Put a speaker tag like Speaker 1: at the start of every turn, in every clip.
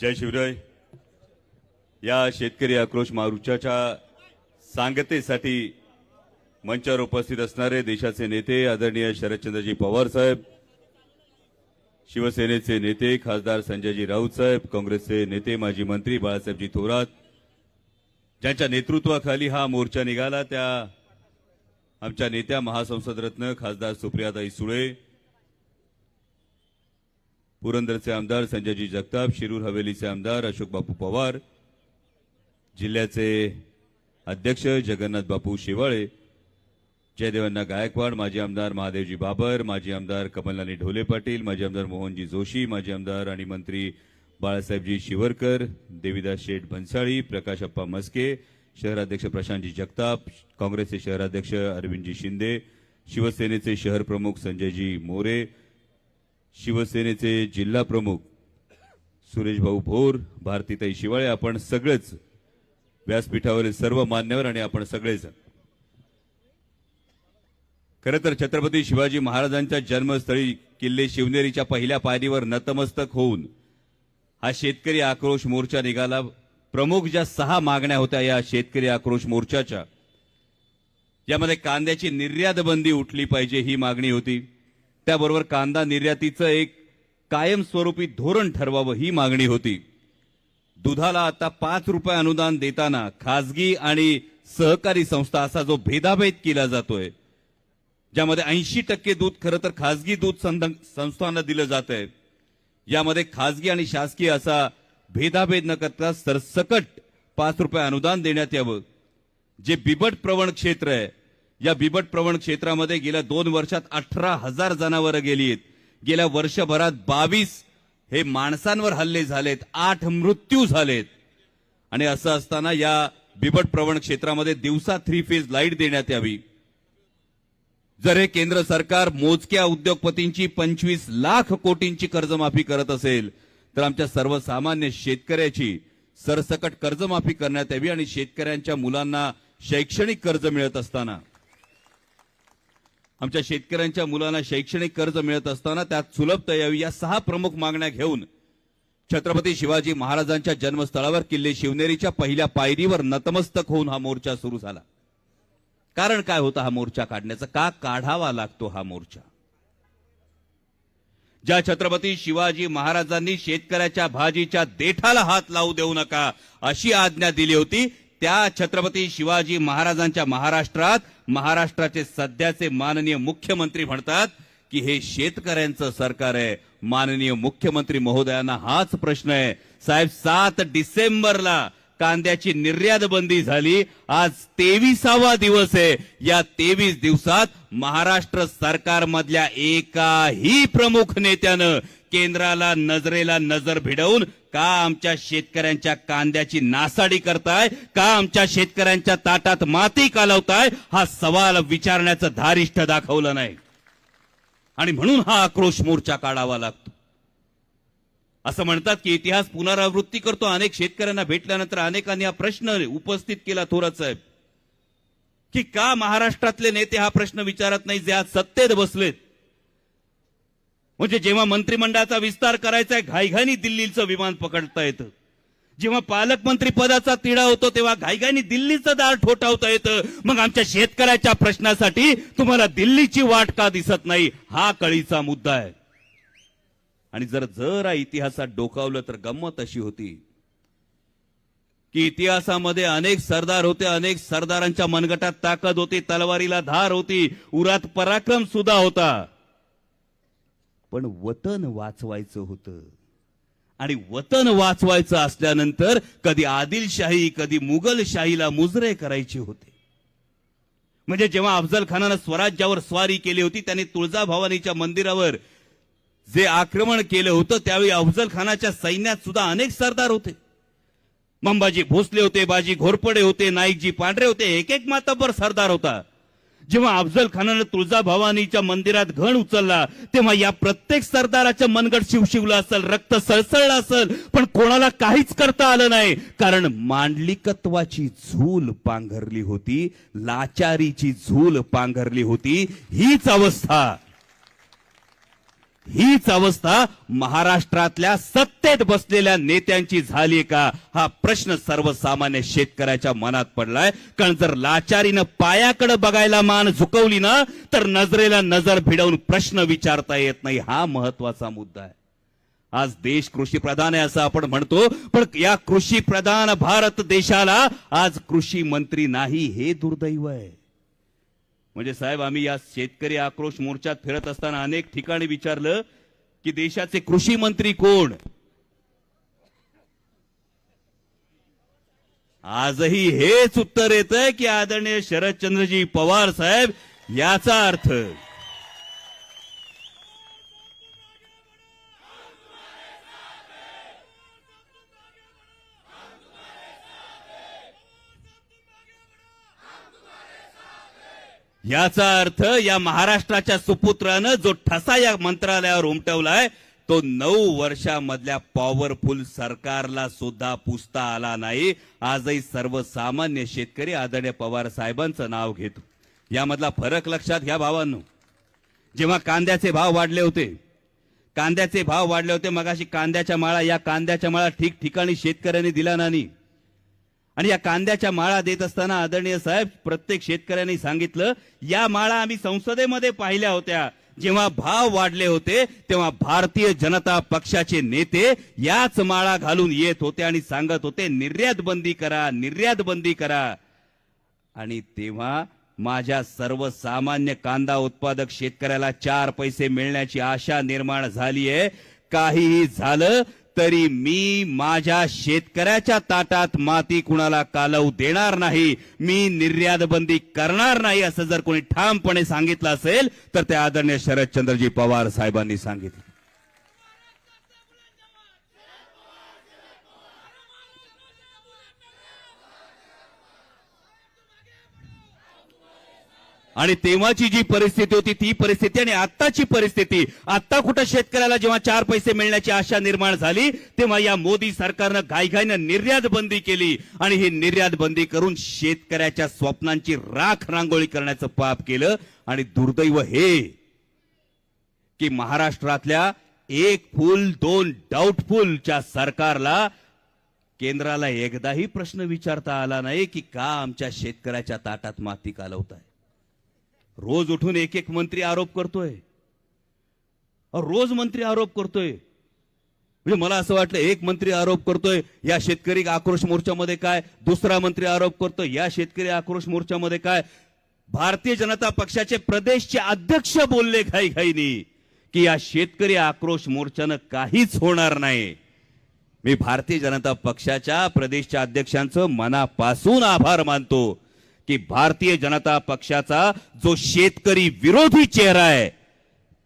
Speaker 1: जय शिवराय. या शेतकरी आक्रोश मारुच्याच्या सांगतेसाठी मंचावर उपस्थित असणारे देशाचे नेते आदरणीय शरदचंद्रजी पवार साहेब शिवसेनेचे नेते खासदार संजयजी राऊत साहेब काँग्रेसचे नेते माजी मंत्री बाळासाहेबजी थोरात ज्यांच्या नेतृत्वाखाली हा मोर्चा निघाला त्या आमच्या नेत्या महासंसदरत्न खासदार सुप्रियाताई सुळे पुरंदरचे आमदार संजयजी जगताप शिरूर हवेलीचे आमदार अशोक बापू पवार जिल्ह्याचे अध्यक्ष जगन्नाथ बापू शेवाळे जयदेवांना गायकवाड माजी आमदार महादेवजी बाबर माजी आमदार कमलनानी ढोले पाटील माजी आमदार मोहनजी जोशी माजी आमदार आणि मंत्री बाळासाहेबजी शिवरकर देविदास शेठ भन्साळी प्रकाश अप्पा मस्के शहराध्यक्ष प्रशांतजी जगताप काँग्रेसचे शहराध्यक्ष अरविंदजी शिंदे शिवसेनेचे शहर प्रमुख संजयजी मोरे शिवसेनेचे जिल्हा प्रमुख सुरेश भाऊ भोर भारतीताई शिवाळे आपण सगळेच व्यासपीठावरील सर्व मान्यवर आणि आपण सगळेच खरं तर छत्रपती शिवाजी महाराजांच्या जन्मस्थळी किल्ले शिवनेरीच्या पहिल्या पायरीवर नतमस्तक होऊन हा शेतकरी आक्रोश मोर्चा निघाला. प्रमुख ज्या सहा मागण्या होत्या या शेतकरी आक्रोश मोर्चाच्या यामध्ये कांद्याची निर्यात बंदी उठली पाहिजे ही मागणी होती. त्याबरोबर कांदा निर्यातीचं एक कायमस्वरूपी धोरण ठरवावं ही मागणी होती. दुधाला आता पाच रुपये अनुदान देताना खासगी आणि सहकारी संस्था असा जो भेदाभेद केला जातोय ज्यामध्ये ऐंशी टक्के दूध खरं तर खासगी दूध संध- संस्थांना दिलं जात आहे यामध्ये खासगी आणि शासकीय असा भेदाभेद न करता सरसकट पाच रुपये अनुदान देण्यात यावं. जे बिबट प्रवण क्षेत्र आहे या बिबट प्रवण क्षेत्रामध्ये गेल्या दोन वर्षात अठरा हजार जनावरं गेली आहेत गेल्या वर्षभरात बावीस हे माणसांवर हल्ले झालेत आठ मृत्यू झालेत. आणि असं असताना या बिबट प्रवण क्षेत्रामध्ये दिवसा थ्री फेज लाइट देण्यात यावी. जर हे केंद्र सरकार मोजक्या उद्योगपतींची पंचवीस लाख कोटींची कर्जमाफी करत असेल तर आमच्या सर्वसामान्य शेतकऱ्याची सरसकट कर्जमाफी करण्यात यावी आणि शेतकऱ्यांच्या मुलांना शैक्षणिक कर्ज मिळत असताना. आमच्या शेतकऱ्यांच्या मुलांना शैक्षणिक कर्ज मिळत असताना त्यात सुलभता यावी या सहा प्रमुख मागण्या घेऊन छत्रपती शिवाजी महाराजांच्या जन्मस्थळावर किल्ले शिवनेरीच्या पहिल्या पायरीवर नतमस्तक होऊन हा मोर्चा सुरू झाला. कारण काय होतं हा मोर्चा काढण्याचं? का काढावा लागतो हा मोर्चा? ज्या छत्रपती शिवाजी महाराजांनी शेतकऱ्याच्या भाजीच्या देठाला हात लावू देऊ नका अशी आज्ञा दिली होती त्या छत्रपती शिवाजी महाराजांच्या महाराष्ट्रात महाराष्ट्राचे सध्याचे माननीय मुख्यमंत्री म्हणतात की हे शेतकऱ्यांचं सरकार आहे. माननीय मुख्यमंत्री महोदयांना हाच प्रश्न आहे. साहेब सात डिसेंबरला कांद्याची निर्यात बंदी झाली. आज तेविसावा दिवस आहे. या तेवीस दिवसात महाराष्ट्र सरकारमधल्या एकाही प्रमुख नेत्यानं केंद्राला नजरेला नजर भिडवून का आमच्या शेतकऱ्यांच्या कांद्याची नासाडी करताय का आमच्या शेतकऱ्यांच्या ताटात माती कालवताय हा सवाल विचारण्याचं धारिष्ठ दाखवलं नाही. आणि म्हणून हा आक्रोश मोर्चा काढावा लागतो. असं म्हणतात की इतिहास पुनरावृत्ती करतो. अनेक शेतकऱ्यांना भेटल्यानंतर अनेकांनी हा प्रश्न उपस्थित केला थोरात साहेब. की का महाराष्ट्रातले नेते हा प्रश्न विचारत नाही? जे आज सत्तेत बसलेत. म्हणजे जेव्हा मंत्रिमंडळाचा विस्तार करायचा आहे घाईघाईनी दिल्लीचं विमान पकडता येतं. जेव्हा पालकमंत्री पदाचा तिढा होतो तेव्हा घाईघाईनी दिल्लीचं दार ठोठावता येतं. मग आमच्या शेतकऱ्याच्या प्रश्नासाठी तुम्हाला दिल्लीची वाट का दिसत नाही? हा कळीचा मुद्दा आहे. आणि जर जरा इतिहासात डोकावलं तर गंमत अशी होती की इतिहासामध्ये अनेक सरदार होते अनेक सरदारांच्या मनगटात ताकद होती तलवारीला धार होती उरात पराक्रम सुद्धा होता. पण वतन वाचवायचं होतं. आणि वतन वाचवायचं असल्यानंतर कधी आदिलशाही कधी मुघलशाहीला मुजरे करायचे होते. म्हणजे जेव्हा अफजल खानानं स्वराज्यावर स्वारी केली होती त्याने तुळजाभवानीच्या मंदिरावर जे आक्रमण केलं होतं त्यावेळी अफजल खानाच्या सैन्यात सुद्धा अनेक सरदार होते. मंबाजी भोसले होते बाजी घोरपडे होते नाईकजी पांढरे होते एक एक माताबर सरदार होता. जेव्हा अफजल खानानं तुळजाभवानीच्या मंदिरात घण उचलला तेव्हा या प्रत्येक सरदाराच्या मनगट शिवशिवलं असेल रक्त सळसळलं असेल पण कोणाला काहीच करता आलं नाही कारण मांडलिकत्वाची झूल पांघरली होती लाचारीची झूल पांघरली होती हीच अवस्था. हीच अवस्था महाराष्ट्रातल्या सत्तेत बसलेल्या नेत्यांची झाली का? हा प्रश्न सर्वसामान्य शेतकऱ्याच्या मनात पडलाय. कारण जर लाचारीनं पायाकडे बघायला मान झुकवली ना तर नजरेला नजर भिडवून प्रश्न विचारता येत नाही. हा महत्त्वाचा मुद्दा आहे. आज देश कृषी प्रधान आहे असं आपण म्हणतो पण या कृषी प्रधान भारत देशाला आज कृषी मंत्री नाही हे दुर्दैव आहे. म्हणजे साहेब आम्ही या शेतकरी आक्रोश मोर्चात फिरत असताना अनेक ठिकाणी विचारलं की देशाचे कृषी मंत्री कोण? आजही हेच उत्तर येत की आदरणीय शरदचंद्रजी पवार साहेब याचा अर्थ याचा अर्थ या महाराष्ट्राच्या सुपुत्रानं जो ठसा या मंत्रालयावर उमटवलाय तो नऊ वर्षामधल्या पॉवरफुल सरकारला सुद्धा पुसता आला नाही. आजही सर्वसामान्य शेतकरी आदरणीय पवार साहेबांचं नाव घेतो. यामधला फरक लक्षात घ्या भावांनो. जेव्हा कांद्याचे भाव वाढले होते कांद्याचे भाव वाढले होते मगाशी कांद्याच्या माळा या कांद्याच्या माळा ठिकठिकाणी शेतकऱ्यांनी दिला नाही. आणि या कांद्याच्या माळा देत असताना आदरणीय साहेब प्रत्येक शेतकऱ्यांनी सांगितलं या माळा आम्ही संसदेमध्ये पाहिल्या होत्या. जेव्हा भाव वाढले होते तेव्हा भारतीय जनता पक्षाचे नेते याच माळा घालून येत होते आणि सांगत होते निर्यात बंदी करा निर्यात बंदी करा. आणि तेव्हा माझ्या सर्वसामान्य कांदा उत्पादक शेतकऱ्याला चार पैसे मिळण्याची आशा निर्माण झाली आहे काहीही झालं तरी मी माझ्या शेतकऱ्याच्या ताटात माती कुणाला कालवू देणार नाही मी निर्यात बंदी करणार नाही असं जर कोणी ठामपणे सांगितलं असेल तर ते आदरणीय शरदचंद्रजी पवार साहेबांनी सांगितलं. आणि तेव्हाची जी परिस्थिती होती ती परिस्थिती आणि आत्ताची परिस्थिती आत्ता कुठं शेतकऱ्याला जेव्हा चार पैसे मिळण्याची आशा निर्माण झाली तेव्हा या मोदी सरकारनं घाईघाईनं निर्यात बंदी केली. आणि ही निर्यात बंदी करून शेतकऱ्याच्या स्वप्नांची राख रांगोळी करण्याचं पाप केलं. आणि दुर्दैव हे की महाराष्ट्रातल्या एक फुल दोन डाऊटफुलच्या सरकारला केंद्राला एकदाही प्रश्न विचारता आला नाही की का आमच्या शेतकऱ्याच्या ताटात माती कालवताय. रोज उठून एक एक मंत्री आरोप करतोय. रोज मंत्री आरोप करतोय. म्हणजे मला असं वाटलं एक मंत्री आरोप करतोय या शेतकरी आक्रोश मोर्चामध्ये काय? दुसरा मंत्री आरोप करतोय या शेतकरी आक्रोश मोर्चामध्ये काय? भारतीय जनता पक्षाचे प्रदेशचे अध्यक्ष बोलले घाई घाईनी की या शेतकरी आक्रोश मोर्चानं काहीच होणार नाही. मी भारतीय जनता पक्षाच्या प्रदेशच्या अध्यक्षांचं मनापासून आभार मानतो. की भारतीय जनता पक्षाचा जो शेतकरी विरोधी चेहरा आहे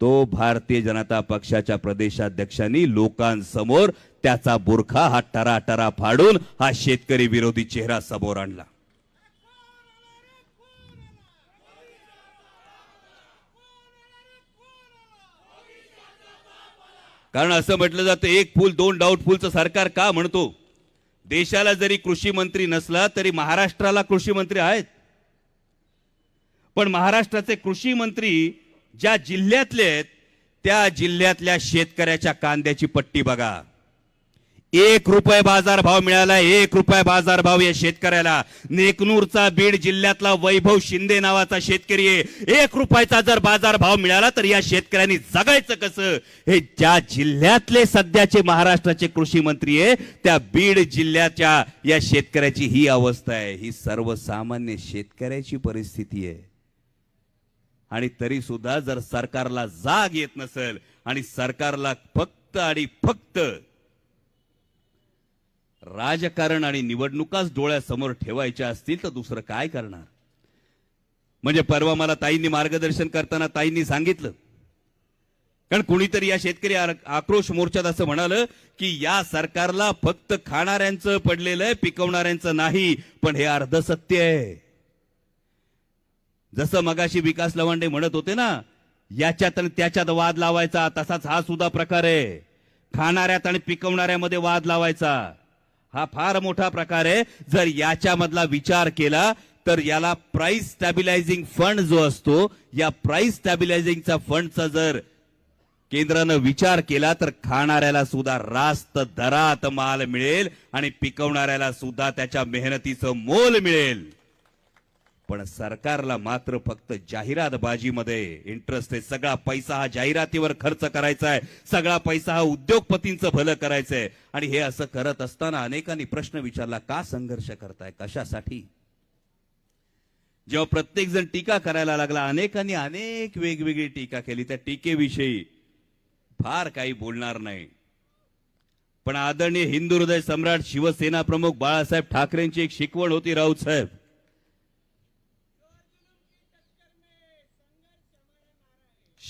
Speaker 1: तो भारतीय जनता पक्षाच्या प्रदेशाध्यक्षांनी लोकांसमोर त्याचा बुरखा हा टरा टरा फाडून हा शेतकरी विरोधी चेहरा समोर आणला. कारण असं म्हटलं जातं एक फूल दोन डाऊटफुलचं सरकार का म्हणतो? देशाला जरी कृषी मंत्री नसला तरी महाराष्ट्राला कृषी मंत्री आहेत. पण महाराष्ट्राचे कृषी मंत्री ज्या जिल्ह्यातले आहेत त्या जिल्ह्यातल्या शेतकऱ्याच्या कांद्याची पट्टी बघा. एक रुपये बाजार भाव मिळाला एक रुपये बाजार भाव या शेतकऱ्याला. नेकनूरचा बीड जिल्ह्यातला वैभव शिंदे नावाचा शेतकरी आहे. एक रुपयाचा जर बाजार भाव मिळाला तर या शेतकऱ्यांनी जगायचं कसं? हे ज्या जिल्ह्यातले सध्याचे महाराष्ट्राचे कृषी मंत्री आहे त्या बीड जिल्ह्याच्या या शेतकऱ्याची ही अवस्था आहे. ही सर्वसामान्य शेतकऱ्याची परिस्थिती आहे. आणि तरी सुद्धा जर सरकारला जाग येत नसेल आणि सरकारला फक्त आणि फक्त राजकारण आणि निवडणुकाच डोळ्यासमोर ठेवायच्या असतील तर दुसरं काय करणार? म्हणजे परवा मला ताईंनी मार्गदर्शन करताना ताईंनी सांगितलं. कारण कुणीतरी या शेतकरी आक्रोश मोर्चात असं म्हणालं की या सरकारला फक्त खाणाऱ्यांचं पडलेलं आहे पिकवणाऱ्यांचं नाही पण हे अर्ध सत्य आहे. जसं मगाशी विकास लवांडे म्हणत होते ना याच्यात आणि त्याच्यात वाद लावायचा तसाच हा सुद्धा प्रकार आहे. खाणाऱ्यात आणि पिकवणाऱ्यामध्ये वाद लावायचा. हा फार मोठा प्रकार आहे. जर याच्यामधला विचार केला तर याला प्राइस स्टॅबिलायझिंग फंड जो असतो या प्राइस स्टॅबिलायझिंगचा फंडचा जर केंद्रानं विचार केला तर खाणाऱ्याला सुद्धा रास्त दरात माल मिळेल आणि पिकवणाऱ्याला सुद्धा त्याच्या मेहनतीचं मोल मिळेल. पण सरकारला मात्र फक्त जाहिरातबाजीमध्ये इंटरेस्ट आहे. सगळा पैसा हा जाहिरातीवर खर्च करायचा आहे. सगळा पैसा हा उद्योगपतींचं भलं करायचंय आणि हे असं करत असताना अनेकांनी प्रश्न विचारला का संघर्ष करताय? कशासाठी? जेव्हा प्रत्येक जण टीका करायला लागला अनेकांनी अनेक वेगवेगळी टीका केली. त्या टीकेविषयी फार काही बोलणार नाही. पण आदरणीय हिंदू हृदय सम्राट शिवसेना प्रमुख बाळासाहेब ठाकरेंची एक शिकवण होती राऊत साहेब.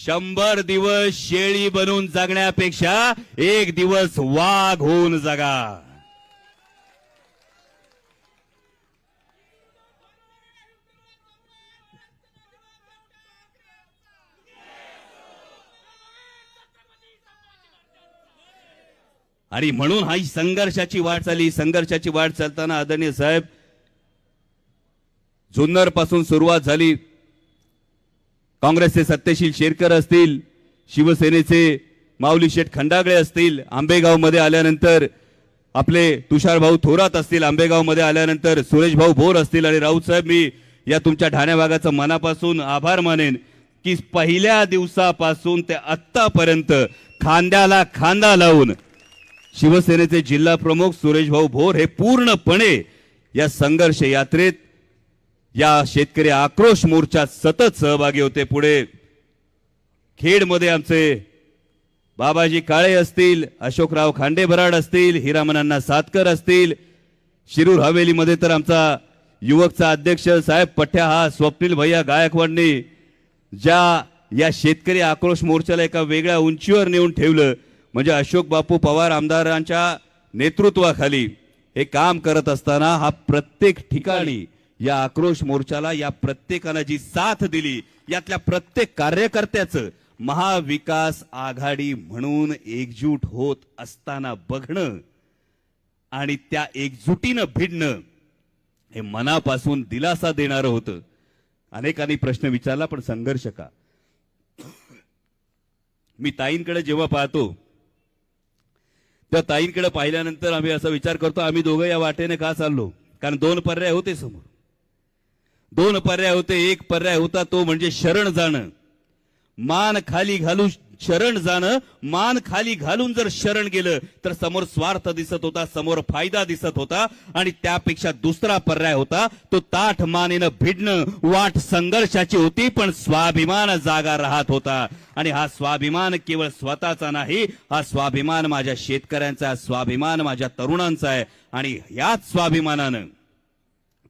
Speaker 1: शंभर दिवस शेळी बनून जगण्यापेक्षा एक दिवस वाघ होऊन जगा. आणि म्हणून हा संघर्षाची वाट चालली. संघर्षाची वाट चालताना आदरणीय साहेब जुन्नरपासून सुरुवात झाली. काँग्रेसचे सत्यशील शेरकर असतील शिवसेनेचे माऊली शेठ खंडागळे असतील आंबेगावमध्ये आल्यानंतर आपले तुषार भाऊ थोरात असतील आंबेगावमध्ये आल्यानंतर सुरेश भाऊ भोर असतील आणि राऊतसाहेब मी या तुमच्या ठाण्या भागाचं मनापासून आभार मानेन की पहिल्या दिवसापासून ते आत्तापर्यंत खांद्याला खांदा लावून शिवसेनेचे जिल्हा प्रमुख सुरेश भाऊ भोर हे पूर्णपणे या संघर्ष यात्रेत या शेतकरी आक्रोश मोर्चात सतत सहभागी होते पुढे. खेडमध्ये आमचे बाबाजी काळे असतील अशोकराव खांडेभराड असतील हिरामनांना सातकर असतील शिरूर हवेलीमध्ये तर आमचा युवकचा अध्यक्ष साहेब पठ्या हा स्वप्नील भैया गायकवाडनी ज्या या शेतकरी आक्रोश मोर्चाला एका वेगळ्या उंचीवर नेऊन ठेवलं म्हणजे अशोक बापू पवार आमदारांच्या नेतृत्वाखाली हे काम करत असताना हा प्रत्येक ठिकाणी या आक्रोश मोर्चाला या प्रत्येकानं जी साथ दिली यातल्या प्रत्येक कार्यकर्त्याचं महाविकास आघाडी म्हणून एकजूट होत असताना बघणं आणि त्या एकजुटीनं भिडणं हे मनापासून दिलासा देणारं होतं. अनेकांनी प्रश्न विचारला पण संघर्ष का? मी ताईंकडे जेव्हा पाहतो त्या ताईंकडे पाहिल्यानंतर आम्ही असा विचार करतो आम्ही दोघं या वाटेने का चाललो? कारण दोन पर्याय होते समोर. दोन पर्याय होते. एक पर्याय होता तो म्हणजे शरण जाणं. मान खाली घालून शरण जाणं. मान खाली घालून जर शरण गेलं तर समोर स्वार्थ दिसत होता समोर फायदा दिसत होता. आणि त्यापेक्षा दुसरा पर्याय होता तो ताठ मानेनं भिडणं. वाट संघर्षाची होती पण स्वाभिमान जागा राहत होता. आणि हा स्वाभिमान केवळ स्वतःचा नाही हा स्वाभिमान माझ्या शेतकऱ्यांचा आहे, स्वाभिमान माझ्या तरुणांचा आहे. आणि याच स्वाभिमानानं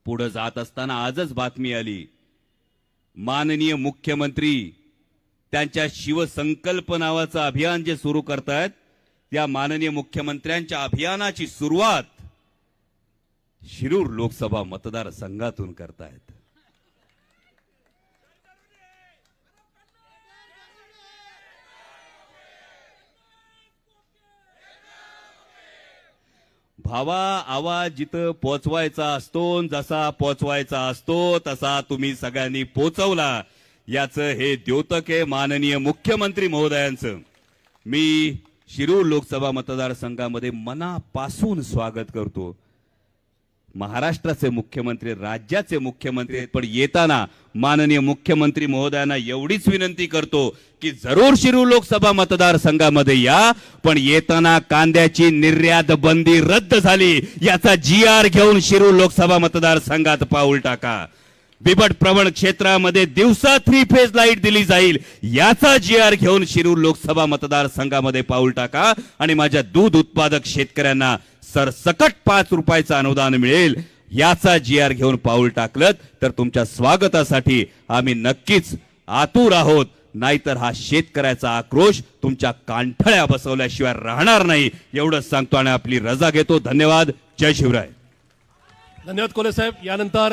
Speaker 1: पुढे जात असताना आजच बातमी आली. माननीय मुख्यमंत्री त्यांच्या शिवसंकल्प नावाचं अभियान जे सुरू करतायत त्या माननीय मुख्यमंत्र्यांच्या अभियानाची सुरुवात शिरूर लोकसभा मतदारसंघातून करतायत. भावा आवाज जिथं पोचवायचा असतो जसा पोचवायचा असतो तसा तुम्ही सगळ्यांनी पोचवला. याचं हे द्योतक आहे माननीय मुख्यमंत्री महोदयांचं. मी शिरूर लोकसभा मतदारसंघामध्ये मनापासून स्वागत करतो. महाराष्ट्राचे मुख्यमंत्री राज्याचे मुख्यमंत्री आहेत, पण येताना माननीय मुख्यमंत्री महोदयांना एवढीच विनंती करतो की जरूर शिरू लोकसभा मतदारसंघामध्ये या पण येताना कांद्याची निर्यात बंदी रद्द झाली याचा जी आर घेऊन शिरू लोकसभा मतदारसंघात पाऊल टाका. बिबट प्रवण क्षेत्रामध्ये दिवसा थ्री फेज लाइट दिली जाईल याचा जी आर घेऊन शिरूर लोकसभा मतदारसंघामध्ये पाऊल टाका. आणि माझ्या दूध उत्पादक शेतकऱ्यांना सरसकट पाच रुपयाचं अनुदान मिळेल याचा जी आर घेऊन पाऊल टाकलं तर तुमच्या स्वागतासाठी आम्ही नक्कीच आतुर आहोत. नाहीतर हा शेतकऱ्याचा आक्रोश तुमच्या कानठळ्या बसवल्याशिवाय राहणार नाही. एवढंच सांगतो आणि आपली रजा घेतो. धन्यवाद. जय शिवराय.
Speaker 2: धन्यवाद कोले साहेब. यानंतर